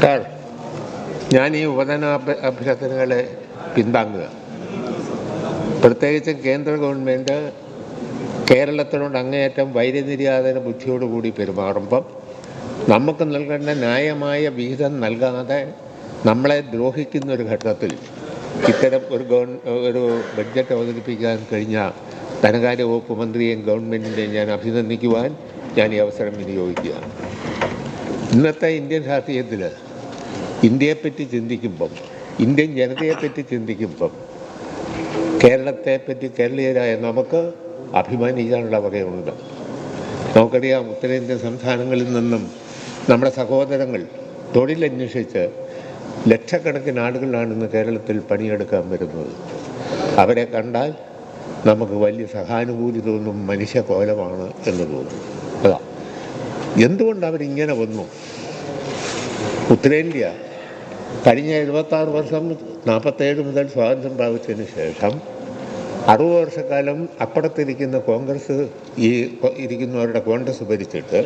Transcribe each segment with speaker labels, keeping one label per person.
Speaker 1: Sir ഞാൻ ഈ ഉപധന അഭ്യ- അഭ്യർത്ഥനകളെ പിന്താങ്ങുക പ്രത്യേകിച്ചും കേന്ദ്ര ഗവൺമെന്റ് കേരളത്തിനോട് അങ്ങേയറ്റം വൈര്യനിര്യാതന ബുദ്ധിയോടുകൂടി പെരുമാറുമ്പം നമുക്ക് നൽകേണ്ട ന്യായമായ വിഹിതം നൽകാതെ നമ്മളെ ദ്രോഹിക്കുന്ന ഒരു ഘട്ടത്തിൽ ഇത്തരം ഒരു ഗവൺ ഒരു ബഡ്ജറ്റ് അവതരിപ്പിക്കാൻ കഴിഞ്ഞ ധനകാര്യ വകുപ്പ് മന്ത്രിയെയും ഗവൺമെന്റിനെയും ഞാൻ അഭിനന്ദിക്കുവാൻ ഞാൻ ഈ അവസരം വിനിയോഗിക്കുകയാണ്. ഇന്നത്തെ ഇന്ത്യൻ രാഷ്ട്രീയത്തിൽ ഇന്ത്യയെപ്പറ്റി ചിന്തിക്കുമ്പം ഇന്ത്യൻ ജനതയെപ്പറ്റി ചിന്തിക്കുമ്പം കേരളത്തെപ്പറ്റി കേരളീയരായ നമുക്ക് അഭിമാനിക്കാനുള്ള വകയുണ്ട്. നമുക്കറിയാം ഉത്തരേന്ത്യൻ സംസ്ഥാനങ്ങളിൽ നിന്നും നമ്മുടെ സഹോദരങ്ങൾ തൊഴിലന്വേഷിച്ച് ലക്ഷക്കണക്കിന് ആളുകളാണ് ഇന്ന് കേരളത്തിൽ പണിയെടുക്കാൻ വരുന്നത്. അവരെ കണ്ടാൽ നമുക്ക് വലിയ സഹാനുഭൂതി തോന്നും മനുഷ്യ കോലമാണ് എന്ന് തോന്നും. അതാ. എന്തുകൊണ്ട് അവരിങ്ങനെ വന്നു? ഉത്തരേന്ത്യ കഴിഞ്ഞ എഴുപത്താറ് വർഷം നാൽപ്പത്തേഴ് മുതൽ സ്വാതന്ത്ര്യം പ്രാപിച്ചതിന് ശേഷം അറുപത് വർഷക്കാലം അപ്പുറത്തിരിക്കുന്ന കോൺഗ്രസ് ഈ ഇരിക്കുന്നവരുടെ കോൺഗ്രസ് ഭരിച്ചിട്ട്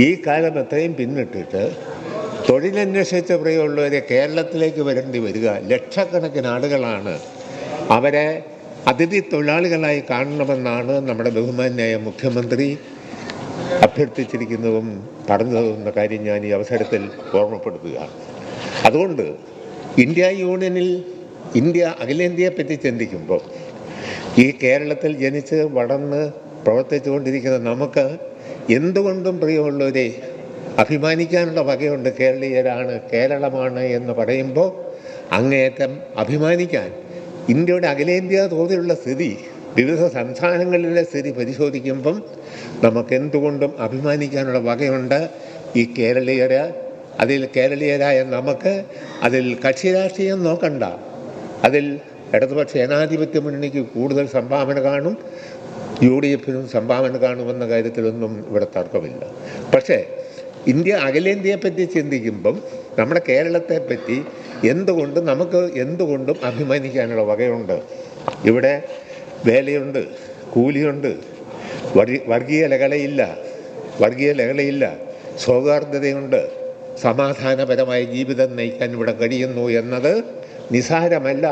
Speaker 1: ഈ കാലം എത്രയും പിന്നിട്ടിട്ട് തൊഴിലന്വേഷിച്ച പ്രിയമുള്ളവരെ കേരളത്തിലേക്ക് വരേണ്ടി വരിക ലക്ഷക്കണക്കിന് ആളുകളാണ് അവരെ അതിഥി തൊഴിലാളികളായി കാണണമെന്നാണ് നമ്മുടെ ബഹുമാന്യായ മുഖ്യമന്ത്രി അഭ്യർത്ഥിച്ചിരിക്കുന്നതും പറഞ്ഞതും എന്ന കാര്യം ഞാൻ ഈ അവസരത്തിൽ ഓർമ്മപ്പെടുത്തുകയാണ്. അതുകൊണ്ട് ഇന്ത്യ യൂണിയനിൽ ഇന്ത്യ അഖിലേന്ത്യയെപ്പറ്റി ചിന്തിക്കുമ്പോൾ ഈ കേരളത്തിൽ ജനിച്ച് വളർന്ന് പ്രവർത്തിച്ചു കൊണ്ടിരിക്കുന്ന നമുക്ക് എന്തുകൊണ്ടും പ്രിയമുള്ളവരെ അഭിമാനിക്കാനുള്ള വകയുണ്ട്. കേരളീയരാണ് കേരളമാണ് എന്ന് പറയുമ്പോൾ അങ്ങേയറ്റം അഭിമാനിക്കാൻ ഇന്ത്യയുടെ അഖിലേന്ത്യാ തോതിലുള്ള സ്ഥിതി വിവിധ സംസ്ഥാനങ്ങളിലെ സ്ഥിതി പരിശോധിക്കുമ്പം നമുക്ക് എന്തുകൊണ്ടും അഭിമാനിക്കാനുള്ള വകയുണ്ട്. ഈ കേരളീയര് അതിൽ കേരളീയരായ നമുക്ക് അതിൽ കക്ഷി രാഷ്ട്രീയം നോക്കണ്ട. അതിൽ ഇടതുപക്ഷ ജനാധിപത്യ മുന്നണിക്ക് കൂടുതൽ സംഭാവന കാണും. യു ഡി എഫിനും സംഭാവന കാണുമെന്ന കാര്യത്തിലൊന്നും ഇവിടെ തർക്കമില്ല. പക്ഷേ ഇന്ത്യ അഖിലേന്ത്യയെപ്പറ്റി ചിന്തിക്കുമ്പം നമ്മുടെ കേരളത്തെപ്പറ്റി എന്തുകൊണ്ട് നമുക്ക് എന്തുകൊണ്ടും അഭിമാനിക്കാനുള്ള വകയുണ്ട്? ഇവിടെ വേലയുണ്ട് കൂലിയുണ്ട് വർഗീ- വർഗീയ ലഹളയില്ല വർഗീയ ലഹളയില്ല സൗഹാർദ്ദതയുണ്ട് സമാധാനപരമായ ജീവിതം നയിക്കാൻ ഇവിടെ കഴിയുന്നു എന്നത് നിസാരമല്ല.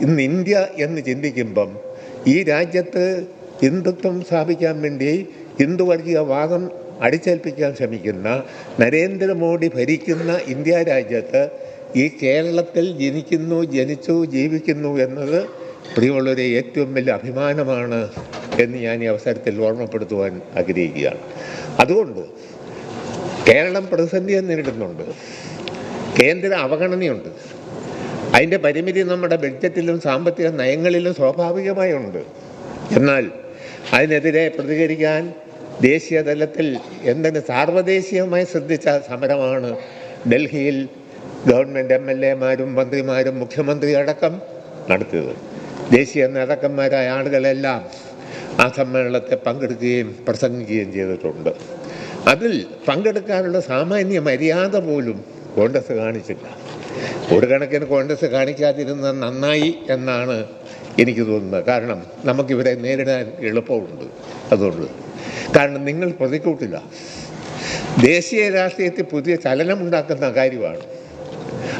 Speaker 1: ഇന്ന് ഇന്ത്യ എന്ന് ചിന്തിക്കുമ്പം ഈ രാജ്യത്ത് ഹിന്ദുത്വം സ്ഥാപിക്കാൻ വേണ്ടി ഹിന്ദുവർഗീയ വാദം അടിച്ചേൽപ്പിക്കാൻ ശ്രമിക്കുന്ന നരേന്ദ്രമോദി ഭരിക്കുന്ന ഇന്ത്യ രാജ്യത്ത് ഈ കേരളത്തിൽ ജനിക്കുന്നു ജനിച്ചു ജീവിക്കുന്നു എന്നത് പ്രിയമുള്ളവരെ ഏറ്റവും വലിയ അഭിമാനമാണ് എന്ന് ഞാൻ ഈ അവസരത്തിൽ ഓർമ്മപ്പെടുത്തുവാൻ ആഗ്രഹിക്കുകയാണ്. അതുകൊണ്ട് കേരളം പ്രതിസന്ധിയെ നേരിടുന്നുണ്ട്. കേന്ദ്ര അവഗണനയുണ്ട്. അതിന്റെ പരിമിതി നമ്മുടെ ബഡ്ജറ്റിലും സാമ്പത്തിക നയങ്ങളിലും സ്വാഭാവികമായി ഉണ്ട് എന്നാൽ അതിനെതിരെ പ്രതികരിക്കാൻ ദേശീയ തലത്തിൽ എന്തിന് സാർവദേശീയമായി ശ്രദ്ധിച്ച സമരമാണ് ഡൽഹിയിൽ ഗവൺമെന്റ് എം എൽ എമാരും മന്ത്രിമാരും മുഖ്യമന്ത്രി അടക്കം നടത്തിയത്. ദേശീയ നേതാക്കന്മാരായ ആളുകളെല്ലാം ആ സമ്മേളനത്തെ പങ്കെടുക്കുകയും പ്രസംഗിക്കുകയും ചെയ്തിട്ടുണ്ട്. അതിൽ പങ്കെടുക്കാനുള്ള സാമാന്യ മര്യാദ പോലും കോൺഗ്രസ് കാണിച്ചില്ല. ഒരു കോൺഗ്രസ് കാണിക്കാതിരുന്നത് നന്നായി എന്നാണ് എനിക്ക് തോന്നുന്നത്. കാരണം നമുക്കിവരെ നേരിടാൻ എളുപ്പമുണ്ട് അതുകൊണ്ട്. കാരണം നിങ്ങൾ പ്രതിക്കൂട്ടില്ല. ദേശീയ രാഷ്ട്രീയത്തിൽ പുതിയ ചലനമുണ്ടാക്കുന്ന കാര്യമാണ്.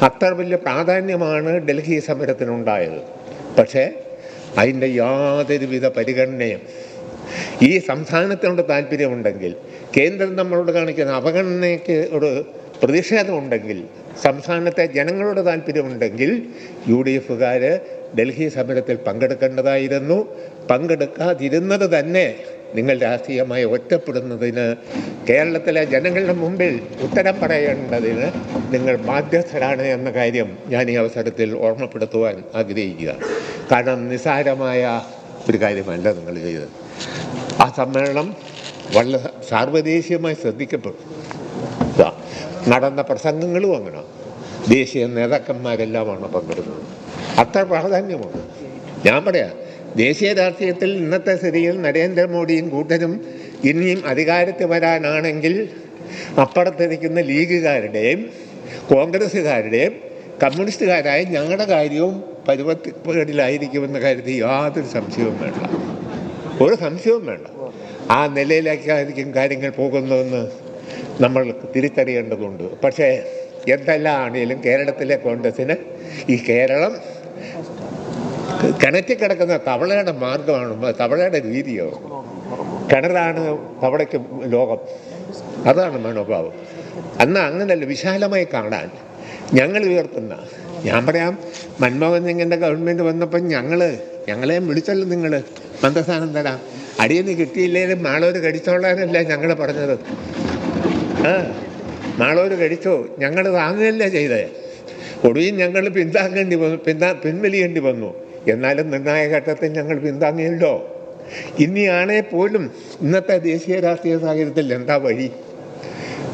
Speaker 1: അത്ര വലിയ പ്രാധാന്യമാണ് ഡൽഹി സമരത്തിനുണ്ടായത്. പക്ഷേ അതിന്റെ യാതൊരുവിധ പരിഗണനയും ഈ സംസ്ഥാനത്തിനോട് താല്പര്യമുണ്ടെങ്കിൽ കേന്ദ്രം നമ്മളോട് കാണിക്കുന്ന അവഗണനയ്ക്ക് ഒരു പ്രതിഷേധമുണ്ടെങ്കിൽ സംസ്ഥാനത്തെ ജനങ്ങളോട് താല്പര്യമുണ്ടെങ്കിൽ യു ഡി എഫുകാർ ഡൽഹി സമരത്തിൽ പങ്കെടുക്കേണ്ടതായിരുന്നു. പങ്കെടുക്കാതിരുന്നത് തന്നെ നിങ്ങൾ രാഷ്ട്രീയമായി ഒറ്റപ്പെടുന്നതിന് കേരളത്തിലെ ജനങ്ങളുടെ മുമ്പിൽ ഉത്തരം പറയേണ്ടതിന് നിങ്ങൾ ബാധ്യസ്ഥരാണ് എന്ന കാര്യം ഞാൻ ഈ അവസരത്തിൽ ഓർമ്മപ്പെടുത്തുവാൻ ആഗ്രഹിക്കുക. കാരണം നിസ്സാരമായ ഒരു കാര്യമല്ല നിങ്ങൾ ചെയ്തത്. ആ സമ്മേളനം വളരെ സാർവദേശീയമായി ശ്രദ്ധിക്കപ്പെട്ടു. നടന്ന പ്രസംഗങ്ങളും അങ്ങനെ. ദേശീയ നേതാക്കന്മാരെല്ലാമാണ് പങ്കെടുക്കുന്നത് അത്ര പ്രാധാന്യമുണ്ട്. ഞാൻ പറയാം ദേശീയ രാഷ്ട്രീയത്തിൽ ഇന്നത്തെ സ്ഥിതിയിൽ നരേന്ദ്രമോദിയും കൂട്ടരും ഇനിയും അധികാരത്തിൽ വരാനാണെങ്കിൽ അപ്പുറത്തിരിക്കുന്ന ലീഗുകാരുടെയും കോൺഗ്രസ്സുകാരുടെയും കമ്മ്യൂണിസ്റ്റുകാരായ ഞങ്ങളുടെ കാര്യവും പരുവത്തിലായിരിക്കുമെന്ന കാര്യത്തിൽ യാതൊരു സംശയവും വേണ്ട. ഒരു സംശയവും വേണ്ട. ആ നിലയിലേക്കായിരിക്കും കാര്യങ്ങൾ പോകുന്നതെന്ന് നമ്മൾ തിരിച്ചറിയേണ്ടതുണ്ട്. പക്ഷേ എന്തെല്ലാം ആണെങ്കിലും കേരളത്തിലെ കോൺഗ്രസ്സിന് ഈ കേരളം കിണറ്റി കിടക്കുന്ന തവളയുടെ മാർഗമാണ് തവളയുടെ രീതിയോ? കിണറാണ് തവളയ്ക്ക് ലോകം. അതാണ് മനോഭാവം. അന്ന് അങ്ങനെയല്ല വിശാലമായി കാണാൻ ഞങ്ങൾ ഉയർത്തുന്ന ഞാൻ പറയാം മൻമോഹൻ സിംഗിന്റെ ഗവൺമെന്റ് വന്നപ്പോൾ ഞങ്ങൾ ഞങ്ങളെയും വിളിച്ചല്ലോ നിങ്ങൾ മന്ദസ്ഥാനം തരാം. അടിയെന്ന് കിട്ടിയില്ലേലും മാളോര് കടിച്ചോളാനല്ലേ ഞങ്ങൾ പറഞ്ഞത്? ആ മാളോര് കടിച്ചോ? ഞങ്ങൾ താങ്ങുകയല്ലേ ചെയ്തേ. ഒടുവിൽ ഞങ്ങൾ പിന്താങ്ങേണ്ടി വന്നു പിന്താ പിൻവലിയേണ്ടി വന്നു. എന്നാലും നിർണായ ഘട്ടത്തിൽ ഞങ്ങൾ പിന്താങ്ങിയല്ലോ. ഇനിയാണേ പോലും ഇന്നത്തെ ദേശീയ രാഷ്ട്രീയ സാഹചര്യത്തിൽ എന്താ വഴി?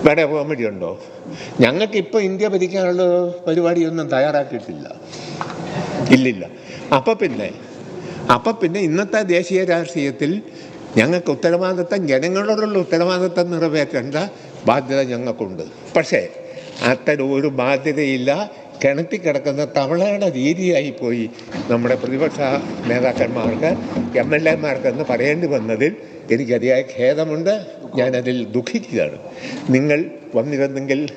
Speaker 1: വേറെ പോകാൻ വേണ്ടിയുണ്ടോ ഞങ്ങൾക്കിപ്പോൾ ഇന്ത്യ ഭരിക്കാനുള്ള പരിപാടിയൊന്നും തയ്യാറാക്കിയിട്ടില്ല. ഇല്ലില്ല. അപ്പം പിന്നെ അപ്പം പിന്നെ ഇന്നത്തെ ദേശീയ രാഷ്ട്രീയത്തിൽ ഞങ്ങൾക്ക് ഉത്തരവാദിത്തം ജനങ്ങളോടുള്ള ഉത്തരവാദിത്തം നിറവേറ്റേണ്ട ബാധ്യത ഞങ്ങൾക്കുണ്ട്. പക്ഷേ അത്തരം ഒരു ബാധ്യതയില്ല. കിണറ്റി കിടക്കുന്ന തവളയുടെ രീതിയായി പോയി നമ്മുടെ പ്രതിപക്ഷ നേതാക്കന്മാർക്ക് എം എൽ എമാർക്ക് എന്ന് പറയേണ്ടി വന്നതിൽ എനിക്ക് അതിയായ ഖേദമുണ്ട്. ഞാനതിൽ ദുഃഖിക്കുകയാണ്. നിങ്ങൾ വന്നിരുന്നെങ്കിൽ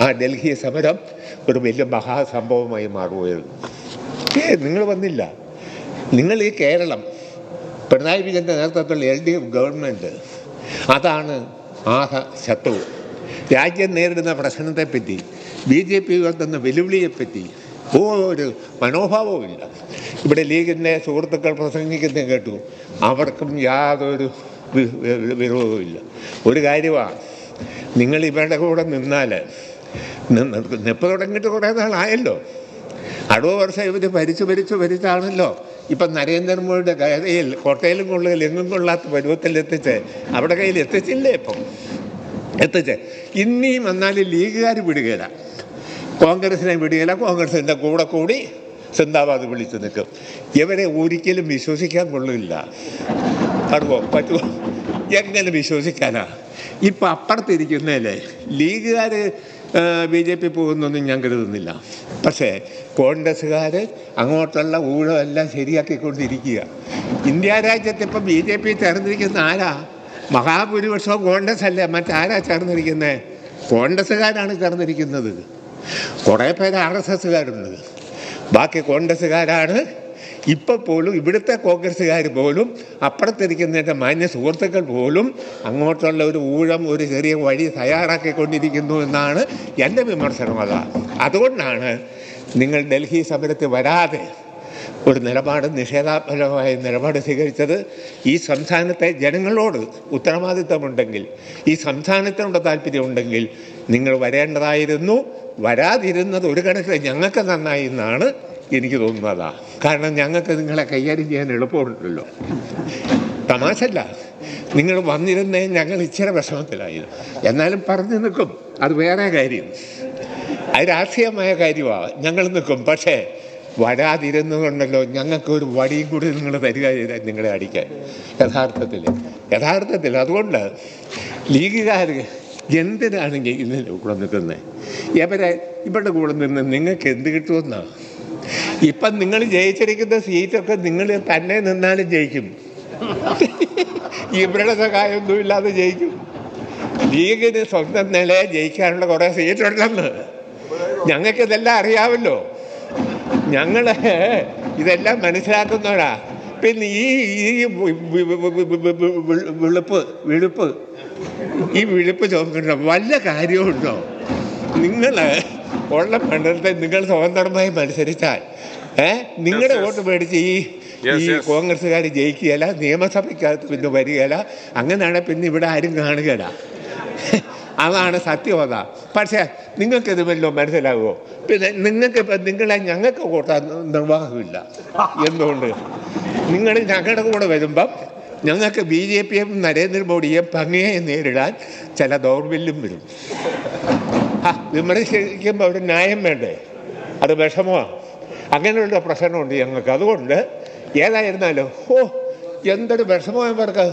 Speaker 1: ആ ഡൽഹി സമരം ഒരു വലിയ മഹാസംഭവമായി മാറുമായിരുന്നു. ഏ നിങ്ങൾ വന്നില്ല. നിങ്ങൾ ഈ കേരളം പിണറായി വിജയന്റെ നേതൃത്വത്തിലുള്ള എൽ ഡി എഫ് ഗവൺമെന്റ് അതാണ് ആഹ ശത്രു. രാജ്യം നേരിടുന്ന പ്രശ്നത്തെപ്പറ്റി ബി ജെ പി ഉയർത്തുന്ന വെല്ലുവിളിയെപ്പറ്റി ഒരു മനോഭാവവും ഇല്ല ഇവിടെ ലീഗിന്റെ സുഹൃത്തുക്കൾ പ്രസംഗിക്കുന്നത് കേട്ടു അവർക്കും യാതൊരു വി- വി- വിരോധവും ഇല്ല ഒരു കാര്യമാണ് നിങ്ങൾ ഇവരുടെ കൂടെ നിന്നാൽ നിപ്പ് തുടങ്ങിയിട്ട് കുറേ നാളായല്ലോ. അടുത്ത വർഷം ഇവർ ഭരിച്ചു ഭരിച്ചു ഭരിച്ചാണല്ലോ. ഇപ്പം നരേന്ദ്രമോദിയുടെ കയ്യിൽ കോട്ടയിലും കൊള്ളുകയിൽ എങ്ങും കൊള്ളാത്ത പരുവത്തിൽ എത്തിച്ച് അവിടെ കയ്യിൽ എത്തിച്ചില്ലേ ഇപ്പം? എത്തിച്ച്. ഇനിയും വന്നാൽ ലീഗുകാർ വിടുകയില്ല കോൺഗ്രസിനെ വിടുകയില്ല കോൺഗ്രസിന്റെ കൂടെ കൂടി സിന്ദാബാദ് വിളിച്ചു നിൽക്കും. ഇവരെ ഒരിക്കലും വിശ്വസിക്കാൻ കൊള്ളില്ല. അറിവോ പറ്റുമോ എങ്ങനെ വിശ്വസിക്കാനാ? ഇപ്പം അപ്പുറത്തിരിക്കുന്നതല്ലേ ലീഗുകാർ ബി ജെ പി പോകുന്നൊന്നും ഞാൻ കരുതുന്നില്ല. പക്ഷേ കോൺഗ്രസ്സുകാർ അങ്ങോട്ടുള്ള ഊഴമെല്ലാം ശരിയാക്കിക്കൊണ്ടിരിക്കുക. ഇന്ത്യ രാജ്യത്ത് ഇപ്പം ബി ജെ പി ചേർന്നിരിക്കുന്ന ആരാ? മഹാഭൂരിപക്ഷവും കോൺഗ്രസ് അല്ലേ മറ്റാരാ ചേർന്നിരിക്കുന്നത് കോൺഗ്രസ്സുകാരാണ് ചേർന്നിരിക്കുന്നത്. കുറേ പേര് ആർ എസ് എസ്സുകാരുണ്ട്. ബാക്കി കോൺഗ്രസ്സുകാരാണ് ഇപ്പം പോലും ഇവിടുത്തെ കോൺഗ്രസ്സുകാർ പോലും അപ്പുറത്തിരിക്കുന്നതിന്റെ മാന്യ സുഹൃത്തുക്കൾ പോലും അങ്ങോട്ടുള്ള ഒരു ഊഴം ഒരു ചെറിയ വഴി തയ്യാറാക്കിക്കൊണ്ടിരിക്കുന്നു എന്നാണ് എന്റെ വിമർശനം അത്. അതുകൊണ്ടാണ് നിങ്ങൾ ഡൽഹി സമരത്തിൽ വരാതെ ഒരു നിലപാട് നിഷേധാത്മകമായ നിലപാട് സ്വീകരിച്ചത്. ഈ സംസ്ഥാനത്തെ ജനങ്ങളോട് ഉത്തരവാദിത്തമുണ്ടെങ്കിൽ ഈ സംസ്ഥാനത്തിനുള്ള താല്പര്യമുണ്ടെങ്കിൽ നിങ്ങൾ വരേണ്ടതായിരുന്നു. വരാതിരുന്നത് ഒരു കണക്കിൽ ഞങ്ങൾക്ക് നന്നായി എന്നാണ് എനിക്ക് തോന്നുന്നതാ കാരണം ഞങ്ങൾക്ക് നിങ്ങളെ കൈകാര്യം ചെയ്യാൻ എളുപ്പമുണ്ടല്ലോ. തമാശല്ല നിങ്ങൾ വന്നിരുന്നേ ഞങ്ങൾ ഇച്ചിരി വിഷമത്തിലായിരുന്നു. എന്നാലും പറഞ്ഞു നിൽക്കും. അത് വേറെ കാര്യം. അത് രാഷ്ട്രീയമായ കാര്യമാണ് ഞങ്ങൾ നിൽക്കും. പക്ഷേ വരാതിരുന്നുകൊണ്ടല്ലോ ഞങ്ങൾക്ക് ഒരു വടിയും കൂടി നിങ്ങൾ തരിക ചെയ്താൽ നിങ്ങളെ അടിക്കാൻ. യഥാർത്ഥത്തിൽ. യഥാർത്ഥത്തിൽ അതുകൊണ്ട് ലീഗുകാർ എന്തിനാണെങ്കിൽ ഇതിന്റെ കൂടെ നിൽക്കുന്നത് ഇവരെ ഇവരുടെ കൂടെ നിന്ന് നിങ്ങൾക്ക് എന്ത് കിട്ടുമെന്നാണ് ഇപ്പം നിങ്ങൾ ജയിച്ചിരിക്കുന്ന സീറ്റൊക്കെ നിങ്ങൾ തന്നെ നിന്നാലും ജയിക്കും. ഇവരുടെ സഹായമൊന്നും ഇല്ലാതെ ജയിക്കും. ലീഗിന് സ്വന്തം നിലയെ ജയിക്കാനുള്ള കുറേ സീറ്റുണ്ടെന്ന്. ഞങ്ങൾക്ക് ഇതെല്ലാം അറിയാമല്ലോ. ഞങ്ങൾ ഇതെല്ലാം മനസ്സിലാക്കുന്നവരാ. പിന്നെ ഈ ഈ വിളുപ്പ് വിളുപ്പ്. ഈ വിളുപ്പ് ചോദിക്കണ്ട വല്ല കാര്യമുണ്ടോ നിങ്ങൾ ഉള്ള മണ്ഡലത്തെ നിങ്ങൾ സ്വതന്ത്രമായി മത്സരിച്ചാൽ ഏ? നിങ്ങളുടെ വോട്ട് മേടിച്ച് ഈ ഈ. കോൺഗ്രസ്സുകാർ ജയിക്കുകയില്ല നിയമസഭയ്ക്കകത്ത് പിന്നെ വരികയില്ല അങ്ങനെയാണ് പിന്നെ ഇവിടെ ആരും കാണുകയില്ല. അതാണ് സത്യവത പക്ഷേ നിങ്ങൾക്കിത് വല്ലതും മനസ്സിലാകുമോ പിന്നെ നിങ്ങൾക്ക് ഇപ്പം നിങ്ങളെ ഞങ്ങൾക്ക് കൂട്ടാൻ നിർവാഹമില്ല. എന്തുകൊണ്ട്? നിങ്ങൾ ഞങ്ങളുടെ കൂടെ വരുമ്പം ഞങ്ങൾക്ക് ബി ജെ പിയും നരേന്ദ്രമോദിയും ഭംഗിയെ നേരിടാൻ ചില ദൗർബല്യം വരും. വിമർശിക്കുമ്പോൾ ഒരു ന്യായം വേണ്ടേ? അത് വിഷമമാണ് അങ്ങനെയുള്ള പ്രശ്നമുണ്ട് ഞങ്ങൾക്ക്. അതുകൊണ്ട് ഏതായിരുന്നാലും ഓ എന്തൊരു വിഷമോ ഇവർക്ക്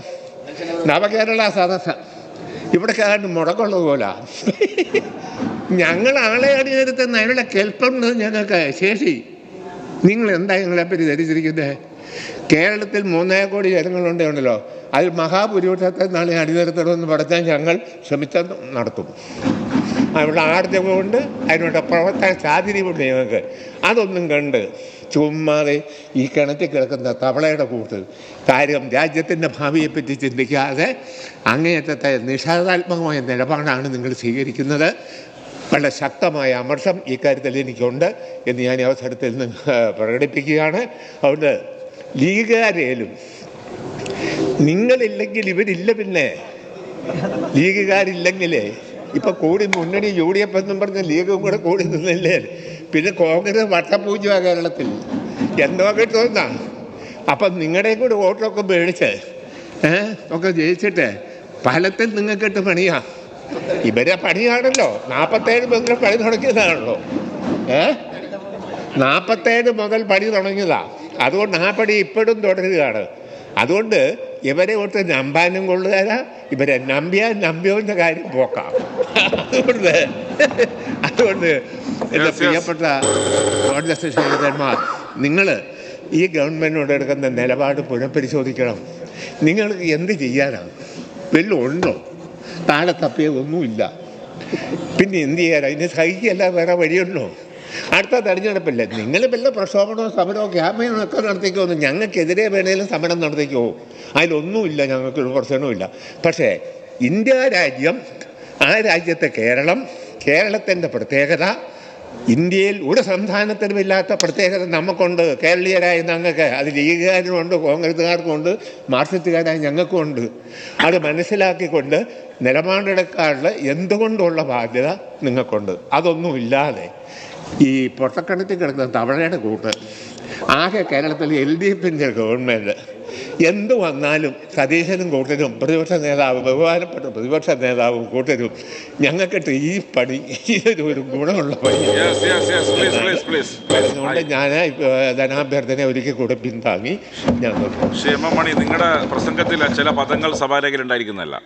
Speaker 1: നവകേരള സദസ്സ്. ഇവിടെ കാരണം മുടക്കുള്ളത് പോലെ. ഞങ്ങൾ ആളെ അണിനിരത്തുന്ന അതിനുള്ള കെൽപ്പുണ്ട് ഞങ്ങൾക്ക് ശേഷി. നിങ്ങൾ എന്താ ഞങ്ങളെപ്പറ്റി ധരിച്ചിരിക്കുന്നത് കേരളത്തിൽ മൂന്നേ കോടി ജനങ്ങളുണ്ടേ ഉണ്ടല്ലോ. അതിൽ മഹാഭൂരിപക്ഷത്തെ നാളെ അണിനിരത്തണമെന്ന് പറഞ്ഞാൽ ഞങ്ങൾ ശ്രമിച്ചാൽ നടത്തും. അവിടെ ആർജവുമുണ്ട് അതിനുള്ള പ്രവർത്തന സാധ്യതയുണ്ട് ഞങ്ങൾക്ക്. അതൊന്നും കണ്ട് ചുമ്മാതെ ഈ കിണറ്റിൽ കിടക്കുന്ന തവളയുടെ കൂട്ട് കാര്യം രാജ്യത്തിന്റെ ഭാവിയെപ്പറ്റി ചിന്തിക്കാതെ അങ്ങേയറ്റത്തെ നിഷേധാത്മകമായ നിലപാടാണ് നിങ്ങൾ സ്വീകരിക്കുന്നത്. വളരെ ശക്തമായ അമർഷം ഇക്കാര്യത്തിൽ എനിക്കുണ്ട് എന്ന് ഞാൻ ഈ അവസരത്തിൽ നിന്ന് പ്രകടിപ്പിക്കുകയാണ്. അതുകൊണ്ട് ലീഗുകാരേലും നിങ്ങളില്ലെങ്കിൽ ഇവരില്ല പിന്നെ. ലീഗുകാരില്ലെങ്കിലേ ഇപ്പൊ കൂടി മുന്നണി യു ഡി എഫ് എന്നും പറഞ്ഞ ലീഗും കൂടെ കൂടി നിന്നില്ലേ? പിന്നെ കോൺഗ്രസ് വട്ടപൂജ കേരളത്തിൽ. എന്തോ കിട്ടുമെന്നാ അപ്പം നിങ്ങളുടെയും കൂടി വോട്ടൊക്കെ മേടിച്ചേ? ഒക്കെ ജയിച്ചിട്ട്. ഫലത്തിൽ നിങ്ങൾക്കിട്ട് പണിയാ. ഇവരെ പണിയാണല്ലോ. നാൽപ്പത്തേഴ് മുതൽ പണി തുടങ്ങിയതാണല്ലോ. ഏ? നാൽപ്പത്തേഴ് മുതൽ പണി തുടങ്ങിയതാ. അതുകൊണ്ട് ആ പണി ഇപ്പോഴും തുടരുകയാണ്. അതുകൊണ്ട് ഇവരെ ഓർത്ത് നമ്പാനും കൊള്ളുകയില്ല ഇവരെ നമ്പിയാൽ നമ്പിയോന്റെ കാര്യം പോക്കാം അതുകൊണ്ട് അതുകൊണ്ട്
Speaker 2: എന്റെ.
Speaker 1: പ്രിയപ്പെട്ട കോൺഗ്രസ് നിങ്ങൾ ഈ ഗവൺമെന്റിനോട് എടുക്കുന്ന നിലപാട് പുനഃപരിശോധിക്കണം. നിങ്ങൾക്ക് എന്ത് ചെയ്യാനാണ് വെല്ലുണ്ടോ ഉണ്ടോ താഴെ തപ്പിയതൊന്നുമില്ല. പിന്നെ എന്ത് ചെയ്യാനാണ് അതിന് സഹിക്കല്ല വേറെ വഴിയുണ്ടോ? അടുത്ത തെരഞ്ഞെടുപ്പില്ല നിങ്ങൾ വല്ല പ്രക്ഷോഭണമോ സമരമോ ക്യാമ്പയിനോ ഒക്കെ നടത്തിക്കോന്ന് ഞങ്ങൾക്കെതിരെ വേണേലും സമരം നടത്തിക്കോ. അതിലൊന്നുമില്ല ഞങ്ങൾക്ക് ഒരു പ്രശ്നവുമില്ല. പക്ഷേ ഇന്ത്യ രാജ്യം ആ രാജ്യത്തെ കേരളം കേരളത്തിന്റെ പ്രത്യേകത ഇന്ത്യയിൽ ഒരു സംസ്ഥാനത്തിനും ഇല്ലാത്ത പ്രത്യേകത നമുക്കുണ്ട്. കേരളീയരായ ഞങ്ങൾക്ക് അത് ലീഗുകാരുമുണ്ട് കോൺഗ്രസ്സുകാർക്കുമുണ്ട് മാർക്സിസ്റ്റുകാരായ ഞങ്ങൾക്കുമുണ്ട് അത് മനസ്സിലാക്കിക്കൊണ്ട് നിലപാടെടുക്കാനുള്ള എന്തുകൊണ്ടുള്ള ബാധ്യത നിങ്ങൾക്കുണ്ട്. അതൊന്നും ഇല്ലാതെ ഈ പൊട്ടക്കണത്തിൽ കിടക്കുന്ന തവളയുടെ കൂട്ട്. ആകെ കേരളത്തിൽ എൽ ഡി എഫിന്റെ ഗവൺമെന്റ് എന്ത് വന്നാലും സതീശനും കൂട്ടരും പ്രതിപക്ഷ നേതാവ് ബഹുമാനപ്പെട്ട പ്രതിപക്ഷ നേതാവും കൂട്ടരും ഞങ്ങൾക്കിട്ട് ഈ പണി ഇതൊരു ഒരു ഗുണമുള്ള പണി. അതുകൊണ്ട് ഞാൻ ധനാഭ്യർത്ഥന ഒരിക്കൽ കൂടെ പിന്താങ്ങി ഞാൻ ക്ഷേമമണി
Speaker 2: ശ്രീ എം എം മണി നിങ്ങളുടെ പ്രസംഗത്തിൽ ചില പദങ്ങൾ സഭാരേഖയിൽ ഉണ്ടായിരിക്കുന്നതല്ല